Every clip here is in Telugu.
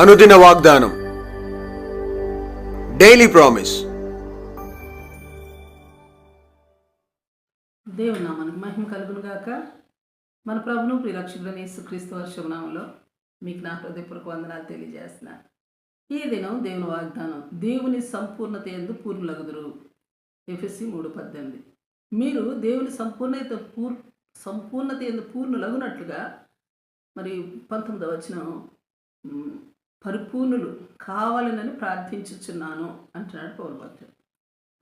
అనుదిన వాగ్దానం. డైలీ ప్రామిస్ దేవుని నామానికి మహిమ కలుగును గాక. మన ప్రభును ప్రిరక్షకుడని యేసుక్రీస్తు వర్షనామంలో మీకు నా హృదయపూర్వక వందనాలు తెలియజేస్తున్న. ఈ దినం దేవుని వాగ్దానం దేవుని సంపూర్ణత ఎందు పూర్ణులగుదురు. ఎఫ్ఎస్సి మూడు పద్దెనిమిది. మీరు దేవుని సంపూర్ణత పూర్ సంపూర్ణత ఎందు పూర్ణులగునట్లుగా మరి పంతొమ్మిదవ వచ్చిన పరిపూర్ణులు కావాలనని ప్రార్థించుచున్నాను అంటున్నాడు పౌరుభక్తుడు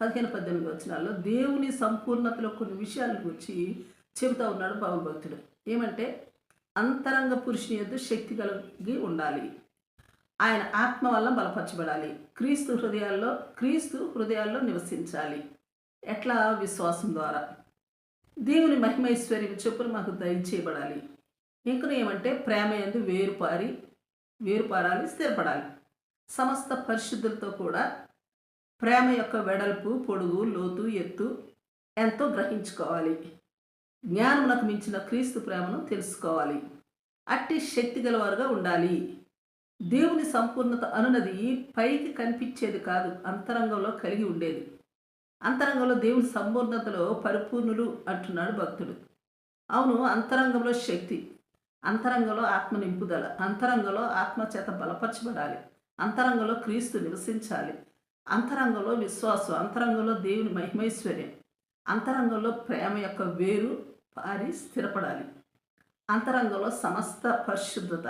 పదిహేను పద్దెనిమిది వచనాల్లో దేవుని సంపూర్ణతలో కొన్ని విషయాల గురించి చెబుతా ఉన్నాడు పౌరుభక్తుడు ఏమంటే అంతరంగ పురుషుని యొద్ద శక్తి కలిగి ఉండాలి. ఆయన ఆత్మ వల్ల బలపరచబడాలి. క్రీస్తు హృదయాల్లో క్రీస్తు హృదయాల్లో నివసించాలి. ఎట్లా? విశ్వాసం ద్వారా. దేవుని మహిమైశ్వర్యం చొప్పున మాకు దయచేయబడాలి. ఇంకా ఏమంటే ప్రేమ ఎందు వేరుపారి వేరుపారాలి స్థిరపడాలి. సమస్త పరిశుద్ధులతో కూడా ప్రేమ యొక్క వెడల్పు పొడుగు లోతు ఎత్తు ఎంతో గ్రహించుకోవాలి. జ్ఞానమునకు మించిన క్రీస్తు ప్రేమను తెలుసుకోవాలి. అట్టి శక్తి గలవారుగా ఉండాలి. దేవుని సంపూర్ణత అనునది పైకి కనిపించేది కాదు అంతరంగంలో కలిగి ఉండేది. అంతరంగంలో దేవుని సంపూర్ణతలో పరిపూర్ణులు అంటున్నాడు భక్తుడు. అవును అంతరంగంలో శక్తి అంతరంగంలో ఆత్మ నింపుదల అంతరంగంలో ఆత్మ చేత బలపరచబడాలి అంతరంగంలో క్రీస్తు నివసించాలి అంతరంగంలో విశ్వాసం అంతరంగంలో దేవుని మహిమైశ్వర్యం అంతరంగంలో ప్రేమ యొక్క వేరు పారి స్థిరపడాలి. అంతరంగంలో సమస్త పరిశుద్ధత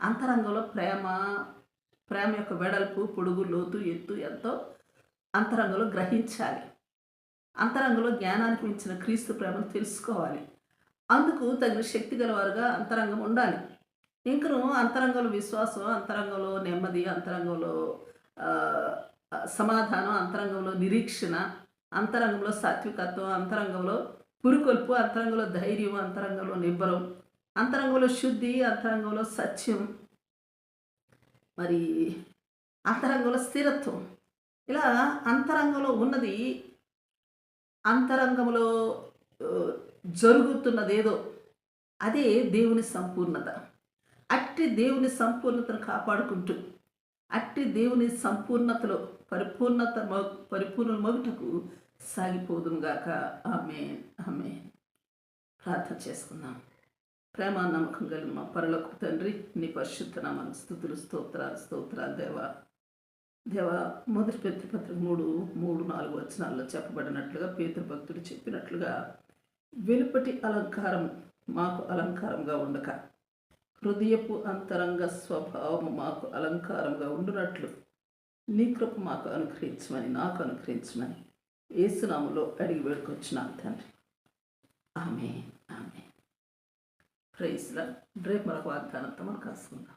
అంతరంగంలో ప్రేమ ప్రేమ యొక్క వెడల్పు పొడుగు లోతు ఎత్తు ఎంతో అంతరంగంలో గ్రహించాలి. అంతరంగంలో జ్ఞానానికి మించిన క్రీస్తు ప్రేమను తెలుసుకోవాలి. అందుకు తగిన శక్తి గలవారుగా అంతరంగం ఉండాలి. ఇంకను అంతరంగంలో విశ్వాసం అంతరంగంలో నెమ్మది అంతరంగంలో సమాధానం అంతరంగంలో నిరీక్షణ అంతరంగంలో సాత్వికత్వం అంతరంగంలో పురుకొల్పు అంతరంగంలో ధైర్యం అంతరంగంలో నిబ్బరం అంతరంగంలో శుద్ధి అంతరంగంలో సత్యం మరి అంతరంగంలో స్థిరత్వం. ఇలా అంతరంగంలో ఉన్నది అంతరంగంలో జరుగుతున్నదేదో అదే దేవుని సంపూర్ణత. అట్టి దేవుని సంపూర్ణతను కాపాడుకుంటూ అట్టి దేవుని సంపూర్ణతలో పరిపూర్ణత పరిపూర్ణ మొగుటకు సాగిపోదునుగాక ఆమె ఆమె ప్రార్థన చేసుకుందాం. ప్రేమ నమ్మకం కలిగిన మా పరలోక తండ్రి నీ పరిశుద్ధ నామానికి స్థుతులు స్తోత్రాలు స్తోత్రాలు దేవా. దేవా మొదటి పత్రిక మూడు మూడు నాలుగు వచనాల్లో చెప్పబడినట్లుగా పేతృభక్తుడు చెప్పినట్లుగా వెలుపటి అలంకారం మాకు అలంకారంగా ఉండక హృదయపు అంతరంగ స్వభావం మాకు అలంకారంగా ఉండునట్లు. నీ కృప మాకు అనుగ్రహించమని నాకు అనుగ్రహించమని ఏసునాములో అడిగి వేడుకొచ్చిన తండ్రి. ఆమె ఆమె ప్రైజ్లా రేపు మరొక వాగ్దానంతో మనం కాసుకుందాం